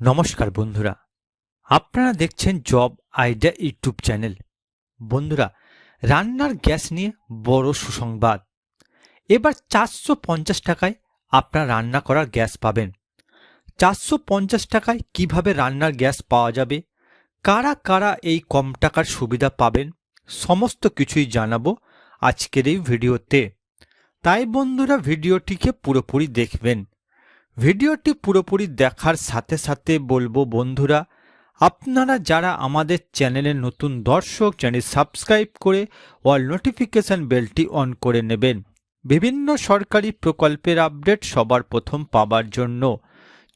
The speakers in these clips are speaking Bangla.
নমস্কার বন্ধুরা। আপনারা দেখছেন জব আইডিয়া ইউটিউব চ্যানেল। বন্ধুরা, রান্নার গ্যাস নিয়ে বড় সুসংবাদ। এবার চারশো পঞ্চাশ টাকায় আপনারা রান্না করার গ্যাস পাবেন। চারশো পঞ্চাশ টাকায় কীভাবে রান্নার গ্যাস পাওয়া যাবে? কারা কারা এই কম টাকার সুবিধা পাবেন? সমস্ত কিছুই জানাব আজকের এই ভিডিওতে। তাই বন্ধুরা, ভিডিওটিকে পুরোপুরি দেখবেন। ভিডিওটি পুরোপুরি দেখার সাথে সাথে বলব বন্ধুরা, আপনারা যারা আমাদের চ্যানেলের নতুন দর্শক, চ্যানেল সাবস্ক্রাইব করে অল নোটিফিকেশন বেলটি অন করে নেবেন। বিভিন্ন সরকারি প্রকল্পের আপডেট সবার প্রথম পাবার জন্য।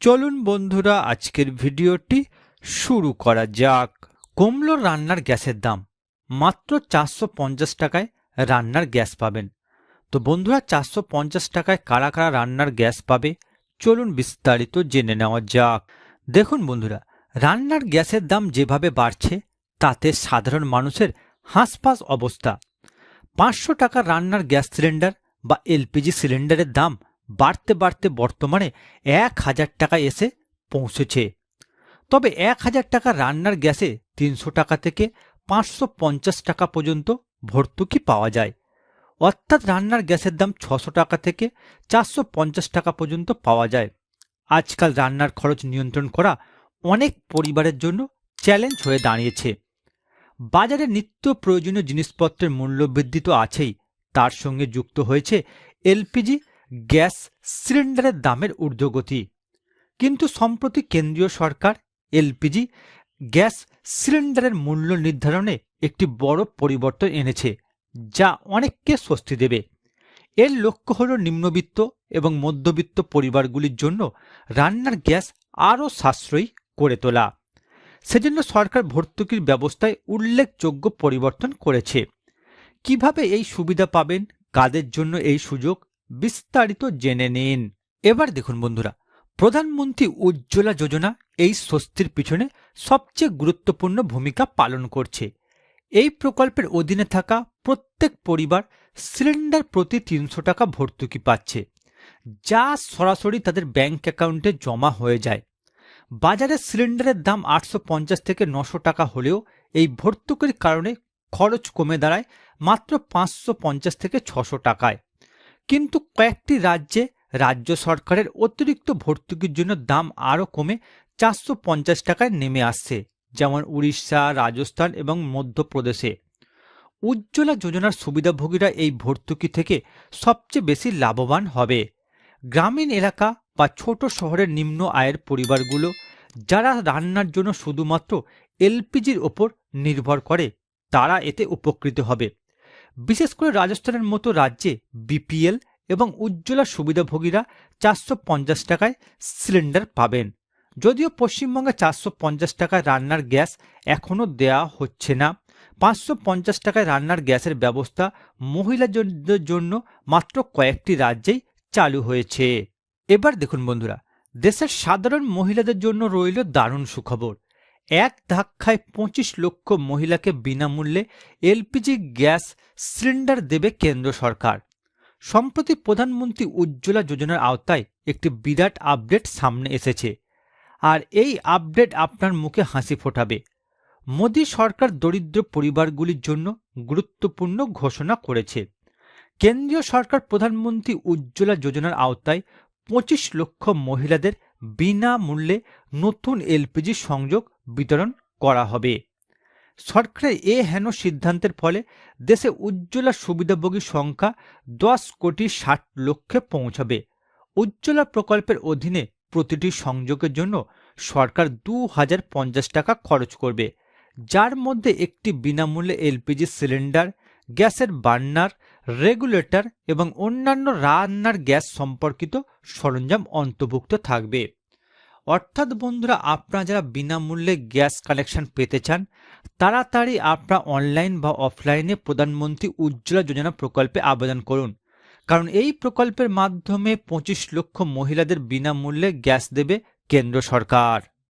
চলুন বন্ধুরা, আজকের ভিডিওটি শুরু করা যাক। কমলো রান্নার গ্যাসের দাম। মাত্র চারশো পঞ্চাশ টাকায় রান্নার গ্যাস পাবেন। তো বন্ধুরা, চারশো পঞ্চাশ টাকায় কারা কারা রান্নার গ্যাস পাবে? চলুন বিস্তারিত জেনে নেওয়া যাক। দেখুন বন্ধুরা, রান্নার গ্যাসের দাম যেভাবে বাড়ছে, তাতে সাধারণ মানুষের হাঁসফাঁস অবস্থা। পাঁচশো টাকা রান্নার গ্যাস সিলিন্ডার বা এলপিজি সিলিন্ডারের দাম বাড়তে বাড়তে বর্তমানে এক হাজার টাকা এসে পৌঁছেছে। তবে এক হাজার টাকা রান্নার গ্যাসে তিনশো টাকা থেকে পাঁচশো পঞ্চাশ টাকা পর্যন্ত ভর্তুকি পাওয়া যায়। অর্থাৎ রান্নার গ্যাসের দাম ছশো টাকা থেকে চারশো পঞ্চাশ টাকা পর্যন্ত পাওয়া যায়। আজকাল রান্নার খরচ নিয়ন্ত্রণ করা অনেক পরিবারের জন্য চ্যালেঞ্জ হয়ে দাঁড়িয়েছে। বাজারে নিত্য প্রয়োজনীয় জিনিসপত্রের মূল্যবৃদ্ধি তো আছেই। তার সঙ্গে যুক্ত হয়েছে এলপিজি গ্যাস সিলিন্ডারের দামের ঊর্ধ্বগতি। কিন্তু সম্প্রতি কেন্দ্রীয় সরকার এলপিজি গ্যাস সিলিন্ডারের মূল্য নির্ধারণে একটি বড় পরিবর্তন এনেছে। যা অনেককে স্বস্তি দেবে। এর লক্ষ্য হল নিম্নবিত্ত এবং মধ্যবিত্ত পরিবারগুলির জন্য রান্নার গ্যাস আরও সাশ্রয়ী করে তোলা। সেজন্য সরকার ভর্তুকির ব্যবস্থায় উল্লেখযোগ্য পরিবর্তন করেছে। কীভাবে এই সুবিধা পাবেন, কাদের জন্য এই সুযোগ, বিস্তারিত জেনে নিন। এবার দেখুন বন্ধুরা, প্রধানমন্ত্রী উজ্জ্বলা যোজনা এই স্বস্তির পিছনে সবচেয়ে গুরুত্বপূর্ণ ভূমিকা পালন করছে। এই প্রকল্পের অধীনে থাকা প্রত্যেক পরিবার সিলিন্ডার প্রতি তিনশো টাকা ভর্তুকি পাচ্ছে, যা সরাসরি তাদের ব্যাংক অ্যাকাউন্টে জমা হয়ে যায়। বাজারে সিলিন্ডারের দাম আটশো পঞ্চাশ থেকে নশো টাকা হলেও এই ভর্তুকির কারণে খরচ কমে দাঁড়ায় মাত্র পাঁচশো পঞ্চাশ থেকে ছশো টাকায়। কিন্তু কয়েকটি রাজ্যে রাজ্য সরকারের অতিরিক্ত ভর্তুকির জন্য দাম আরও কমে চারশো পঞ্চাশ টাকায় নেমে আসছে। যেমন উড়িষ্যা, রাজস্থান এবং মধ্যপ্রদেশে। উজ্জ্বলা যোজনার সুবিধাভোগীরা এই ভর্তুকি থেকে সবচেয়ে বেশি লাভবান হবে। গ্রামীণ এলাকা বা ছোট শহরের নিম্ন আয়ের পরিবারগুলো যারা রান্নার জন্য শুধুমাত্র এলপিজির ওপর নির্ভর করে, তারা এতে উপকৃত হবে। বিশেষ করে রাজস্থানের মতো রাজ্যে বিপিএল এবং উজ্জ্বলা সুবিধাভোগীরা চারশো পঞ্চাশ টাকায় সিলিন্ডার পাবেন। যদিও পশ্চিমবঙ্গে চারশো পঞ্চাশ টাকায় রান্নার গ্যাস এখনও দেয়া হচ্ছে না, পাঁচশো পঞ্চাশ টাকায় রান্নার গ্যাসের ব্যবস্থা মহিলাদের জন্য মাত্র কয়েকটি রাজ্যেই চালু হয়েছে। এবার দেখুন বন্ধুরা, দেশের সাধারণ মহিলাদের জন্য রইল দারুণ সুখবর। এক ধাক্কায় পঁচিশ লক্ষ মহিলাকে বিনামূল্যে এলপিজি গ্যাস সিলিন্ডার দেবে কেন্দ্র সরকার। সম্প্রতি প্রধানমন্ত্রী উজ্জ্বলা যোজনার আওতায় একটি বিরাট আপডেট সামনে এসেছে। আর এই আপডেট আপনার মুখে হাসি ফোটাবে। মোদী সরকার দরিদ্র পরিবারগুলির জন্য গুরুত্বপূর্ণ ঘোষণা করেছে। কেন্দ্রীয় সরকার প্রধানমন্ত্রী উজ্জ্বলা যোজনার আওতায় পঁচিশ লক্ষ মহিলাদের বিনামূল্যে নতুন এলপিজি সংযোগ বিতরণ করা হবে। সরকারের এ হেন সিদ্ধান্তের ফলে দেশে উজ্জ্বলা সুবিধাভোগীর সংখ্যা দশ কোটি ষাট লক্ষে পৌঁছাবে। উজ্জ্বলা প্রকল্পের অধীনে প্রতিটি সংযোগের জন্য সরকার দু হাজার পঞ্চাশ টাকা খরচ করবে। যার মধ্যে একটি বিনামূল্যে এলপিজি সিলিন্ডার, গ্যাসের বার্নার, রেগুলেটর এবং অন্যান্য রান্নার গ্যাস সম্পর্কিত সরঞ্জাম অন্তর্ভুক্ত থাকবে। অর্থাৎ বন্ধুরা, আপনারা যারা বিনামূল্যে গ্যাস কানেকশন পেতে চান, তাড়াতাড়ি আপনারা অনলাইন বা অফলাইনে প্রধানমন্ত্রী উজ্জ্বলা যোজনা প্রকল্পে আবেদন করুন। কারণ এই প্রকল্পের মাধ্যমে পঁচিশ লক্ষ মহিলাদের বিনামূল্যে গ্যাস দেবে কেন্দ্র সরকার।